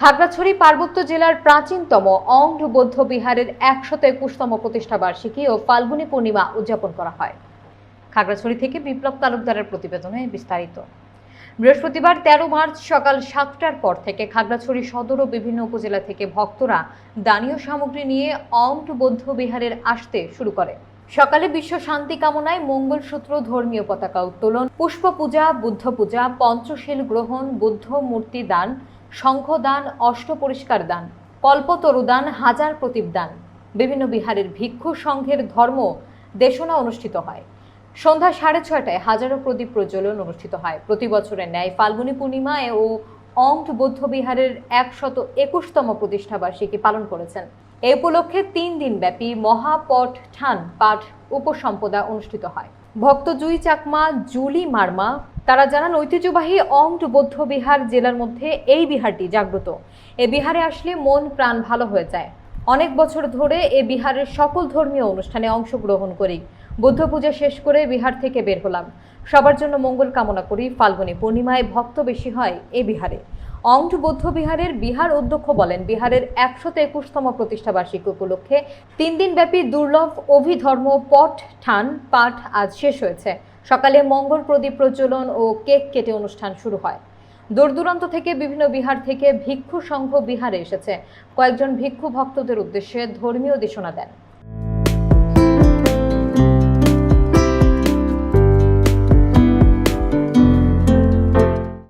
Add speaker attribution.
Speaker 1: খাগড়াছড়ি পার্বত্য জেলার প্রাচীনতম অংঢ বৌদ্ধ বিহারের একশত একুশতম প্রতিষ্ঠা বার্ষিকী ও ফাল্গুনী পূর্ণিমা উদযাপন করা হয়। খাগড়াছড়ি থেকে বিপ্লব তালুকদারের প্রতিবেদনে বিস্তারিত। বৃহস্পতিবার তেরো মার্চ সকাল সাতটার পর থেকে খাগড়াছড়ি সদর ও বিভিন্ন উপজেলা থেকে ভক্তরা দানীয় সামগ্রী নিয়ে অংট বৌদ্ধ বিহারের আসতে শুরু করে। সকালে বিশ্ব শান্তি কামনায় মঙ্গলসূত্র ধর্মীয় পতাকা উত্তোলন পুষ্প পূজা বুদ্ধ পূজা পঞ্চশীল গ্রহণ, বুদ্ধ মূর্তি দান শঙ্খ দান অষ্ট পরিষ্কার দান কল্পতরুদান হাজার প্রদীপ দান। বিভিন্ন বিহারের ভিক্ষু সংঘের ধর্ম দেশনা অনুষ্ঠিত হয়। সন্ধ্যা সাড়ে ছয়টায় হাজারো প্রদীপ প্রজ্বলন অনুষ্ঠিত হয়। প্রতি বছরের ন্যায় ফাল্গুনী পূর্ণিমায় ও অংট বৌদ্ধ বিহারের একশত একুশতম প্রতিষ্ঠাবার্ষিকী পালন করেছেন। এ উপলক্ষে তিন দিন ব্যাপী মহাপট ঠান পাঠ, উপসম্পদা অনুষ্ঠিত হয়। ভক্ত জুই চাকমা, জুলি মার্মা, তারা জানান ঐতিহ্যবাহী অংট বৌদ্ধ বিহার জেলার মধ্যে এই বিহারটি জাগ্রত। এ বিহারে আসলে মন, প্রাণ ভালো হয়ে যায়। অনেক বছর ধরে এ বিহারের সকল ধর্মীয় অনুষ্ঠানে অংশগ্রহণ করি। বুদ্ধ পূজা শেষ করে বিহার থেকে বের হলাম। সবার জন্য মঙ্গল কামনা করি, ফাল্গুনী পূর্ণিমায় ভক্ত বেশি হয় এ বিহারে। অংঠ বৌদ্ধ বিহারের বিহার অধ্যক্ষ বলেন, বিহারের একশত একুশতম প্রতিষ্ঠা বার্ষিকী উপলক্ষে তিন দিন ব্যাপী দুর্লভ অভিধর্ম, পট, ঠান, পাঠ আজ শেষ হয়েছে। সকালে মঙ্গল প্রদীপ প্রজ্বলন ও কেক কেটে অনুষ্ঠান শুরু হয়। দূর দূরান্ত থেকে বিভিন্ন বিহার থেকে ভিক্ষু সংঘ বিহারে এসেছে। কয়েকজন ভিক্ষু ভক্তদের উদ্দেশ্যে ধর্মীয় দেশনা দেন।